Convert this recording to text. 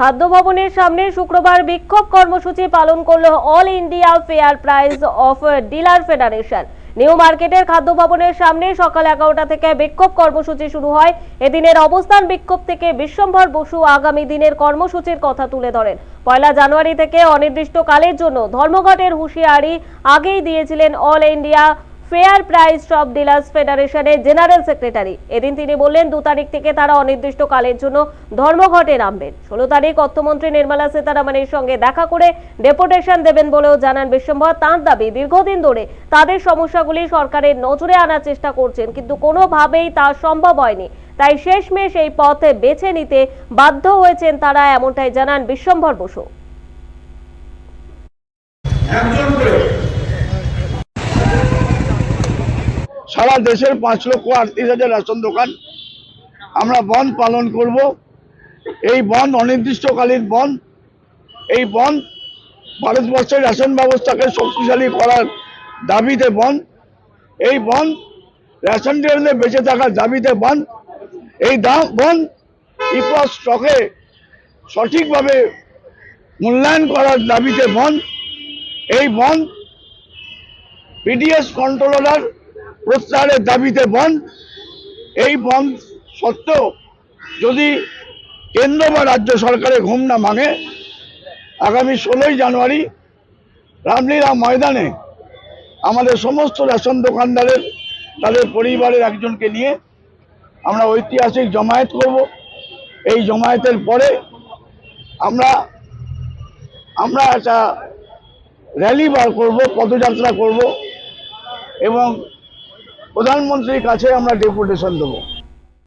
খাদ্য ভবনের সামনে শুক্রবার বিক্ষোভ কর্মসূচি পালন করল all India fair price of dealer federation new মার্কেটের খাদ্য ভবনের সামনে সকাল এগারোটা থেকে বিক্ষোভ কর্মসূচি শুরু হয়। এদিনের অবস্থান বিক্ষোভ থেকে বিশ্বম্ভর বসু আগামী দিনের কর্মসূচির কথা তুলে ধরেন। পয়লা জানুয়ারি থেকে অনির্দিষ্টকালের জন্য ধর্মঘটের হুঁশিয়ারি আগেই দিয়েছিলেন অল ইন্ডিয়া ফেয়ার প্রাইস সব ডিলার্স ফেডারেশনের জেনারেল সেক্রেটারি। এদিন তিনি বললেন, দু তারিখ থেকে তারা অনির্দিষ্টকালের জন্য ধর্মঘটে নামবেন। ষোলো তারিখ অর্থমন্ত্রী নির্মলা সীতারামনের সঙ্গে দেখা করে ডেপুটেশন দেবেন বলেও জানান বিশ্বম্ভর। তাঁর দাবি, দীর্ঘদিন ধরে তাদের সমস্যাগুলি সরকারের নজরে আনার চেষ্টা করছেন, কিন্তু কোনোভাবেই তা সম্ভব হয়নি। তাই শেষমেশ এই পথে বেছে নিতে বাধ্য হয়েছেন তারা, এমনটাই জানান বিশ্বম্ভর বসু। একজন করে সারা দেশের পাঁচ লক্ষ আটত্রিশ হাজার রেশন দোকান আমরা বন্ধ পালন করব। এই বন্ধ অনির্দিষ্টকালীন বন্ধ এই বন্ধ ভারতবর্ষের রেশন ব্যবস্থাকে শক্তিশালী করার দাবিতে বন্ধ এই বন্ধ রেশন ডিলারদের বেঁচে থাকার দাবিতে বন্ধ এই দাম বন্ধ ইপস স্টকে সঠিকভাবে মূল্যায়ন করার দাবিতে বন্ধ এই বন্ধ পিডিএস কন্ট্রোলার প্রত্যাহারের দাবিতে বন্ধ এই বন্ধ সত্ত্বেও যদি কেন্দ্র বা রাজ্য সরকারের ঘুম না ভাঙে, আগামী ষোলোই জানুয়ারি রামলীলা ময়দানে আমাদের সমস্ত রেশন দোকানদারের, তাদের পরিবারের একজনকে নিয়ে আমরা ঐতিহাসিক জমায়েত করব। এই জমায়েতের পরে আমরা আমরা একটা র্যালি বার করব, পদযাত্রা করব এবং প্রধানমন্ত্রীর কাছে আমরা ডেপুটেশন দেবো।